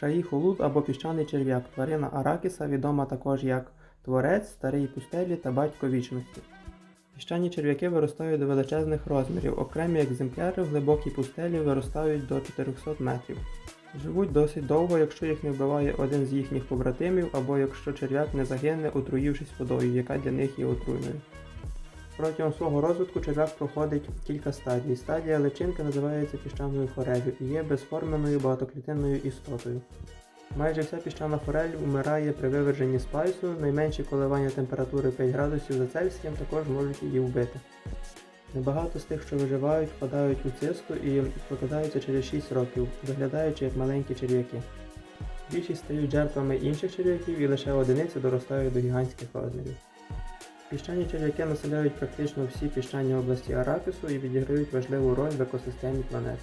Шаїхулут або піщаний черв'як, тварина Аракіса, відома також як творець, старий пустелі та батько вічності. Піщані черв'яки виростають до величезних розмірів, окремі екземпляри в глибокій пустелі виростають до 400 метрів. Живуть досить довго, якщо їх не вбиває один з їхніх побратимів, або якщо черв'як не загине, отруївшись водою, яка для них є отруйною. Протягом свого розвитку черв'як проходить кілька стадій. Стадія личинки називається піщаною форелью і є безформеною багатоклітинною істотою. Майже вся піщана форель вмирає при виверженні спайсу, найменші коливання температури 5 градусів за Цельсієм також можуть її вбити. Небагато з тих, що виживають, впадають у цисту і прокидаються через 6 років, виглядаючи як маленькі черв'яки. Більшість стають жертвами інших черв'яків і лише одиниці доростають до гігантських розмірів. Піщані черв'яки населяють практично всі піщані області Аракісу і відіграють важливу роль в екосистемі планети.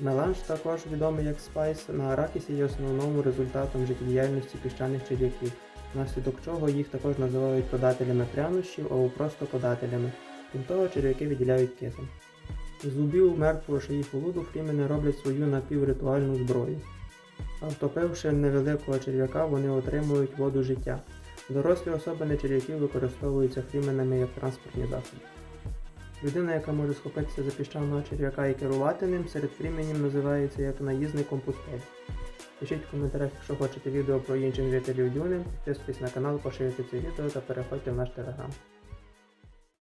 Меланж, також відомий як спайс, на Аракісі є основним результатом життєдіяльності піщаних черв'яків, внаслідок чого їх також називають подателями прянощів або просто подателями. Крім того, черв'яки виділяють кисень. З зубів мертвого шиїхолуду фрімени роблять свою напівритуальну зброю. А втопивши невеликого черв'яка, вони отримують воду життя. Дорослі особини черв'яків використовуються фріменами як транспортні засоби. Людина, яка може схопитися за піщаного черв'яка і керувати ним, серед фріменів називається як наїзником пустель. Пишіть в коментарях, якщо хочете відео про інших жителів Дюни, підписуйтесь на канал, поширюйте це відео та переходьте в наш телеграм.